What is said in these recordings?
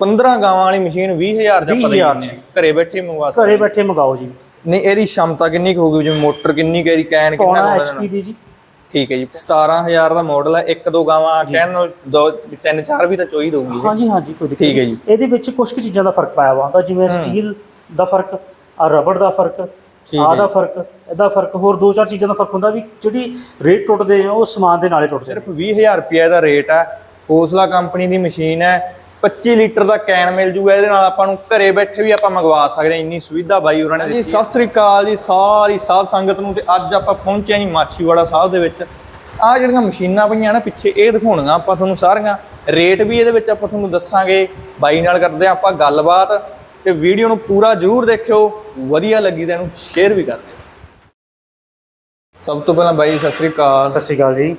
15 ਗਾਵਾਂ ਵਾਲੀ ਮਸ਼ੀਨ 20000 ਚ ਆਪਾਂ 20000 ਘਰੇ ਬੈਠੇ ਮੰਗਵਾ ਘਰੇ ਬੈਠੇ ਮੰਗਾਓ ਜੀ। ਨਹੀਂ ਇਹਦੀ ਸ਼ਮਤਾ ਕਿੰਨੀ ਕੁ ਹੋਊਗੀ? ਜਿਵੇਂ ਮੋਟਰ ਕਿੰਨੀ ਕੁ ਇਹਦੀ ਕੈਨ ਕਿੰਨਾ ਪੌਣਾ ਕੁ ਉਹਦਾ ਦੀ ਜੀ। ਠੀਕ ਹੈ ਜੀ। 17000 ਦਾ ਮਾਡਲ ਹੈ। ਇੱਕ ਦੋ ਗਾਵਾਂ ਕਹਿਣ ਨਾਲ ਦੋ ਤਿੰਨ ਚਾਰ ਵੀ ਤਾਂ ਚੋਈ ਦਊਗੀ ਹਾਂਜੀ ਹਾਂਜੀ ਕੋਈ ਦਿੱਕਤ ਠੀਕ ਹੈ ਜੀ। ਇਹਦੇ ਵਿੱਚ ਕੁਝ ਕੁ ਚੀਜ਼ਾਂ ਦਾ ਫ਼ਰਕ ਪਾਇਆ ਹੋਇਆ। ਹੁੰਦਾ ਜਿਵੇਂ ਸਟੀਲ ਦਾ ਫ਼ਰਕ ਆ ਰਬੜ ਦਾ ਫ਼ਰਕ ਆ ਦਾ ਫ਼ਰਕ ਇਹਦਾ ਫ਼ਰਕ ਹੋਰ ਦੋ ਚਾਰ ਚੀਜ਼ਾਂ ਦਾ ਫ਼ਰਕ ਹੁੰਦਾ ਵੀ ਜਿਹੜੀ ਰੇਟ ਟੁੱਟਦੇ ਆ ਉਹ ਸਮਾਨ ਦੇ ਨਾਲੇ ਟੁੱਟ ਸਿਰਫ 20000 ਰੁਪਏ ਦਾ ਰੇਟ ਹੈ। ਹੌਸਲਾ ਕੰਪਨੀ ਦੀ ਮਸ਼ੀਨ ਹੈ। 25 ਲੀਟਰ ਦਾ ਕੈਨ ਮਿਲ ਜੂਗਾ ਇਹਦੇ ਨਾਲ ਆਪਾਂ ਨੂੰ ਘਰੇ ਬੈਠੇ ਵੀ ਆਪਾਂ ਮੰਗਵਾ ਸਕਦੇ ਹਾਂ। ਇੰਨੀ ਸੁਵਿਧਾ ਬਾਈ ਉਹਨਾਂ ਨੇ ਦਿੱਤੀ ਜੀ ਸਤਿ ਸ੍ਰੀ ਅਕਾਲ ਜੀ ਸਾਰੀ ਸਾਧ ਸੰਗਤ ਨੂੰ ਤੇ ਅੱਜ ਆਪਾਂ ਪਹੁੰਚੇ ਹਾਂ ਜੀ ਮਾਛੀਵਾੜਾ ਸਾਹਿਬ ਦੇ ਵਿੱਚ। ਆ ਜਿਹੜੀਆਂ ਮਸ਼ੀਨਾਂ ਪਈਆਂ ਨਾ ਪਿੱਛੇ ਇਹ ਦਿਖਾਉਣੀਆਂ ਆਪਾਂ ਤੁਹਾਨੂੰ ਸਾਰੀਆਂ। ਰੇਟ ਵੀ ਇਹਦੇ ਵਿੱਚ ਆਪਾਂ ਤੁਹਾਨੂੰ ਦੱਸਾਂਗੇ। ਬਾਈ ਨਾਲ ਕਰਦੇ ਹਾਂ ਆਪਾਂ ਗੱਲਬਾਤ ਤੇ ਵੀਡੀਓ ਨੂੰ ਪੂਰਾ ਜ਼ਰੂਰ ਦੇਖਿਓ। ਵਧੀਆ ਲੱਗੀ ਤਾਂ ਇਹਨੂੰ ਸ਼ੇਅਰ ਵੀ ਕਰ ਦਿਓ। ਸਭ ਤੋਂ ਪਹਿਲਾਂ ਬਾਈ ਸਤਿ ਸ੍ਰੀ ਅਕਾਲ। ਸਤਿ ਸ਼੍ਰੀ ਅਕਾਲ ਜੀ।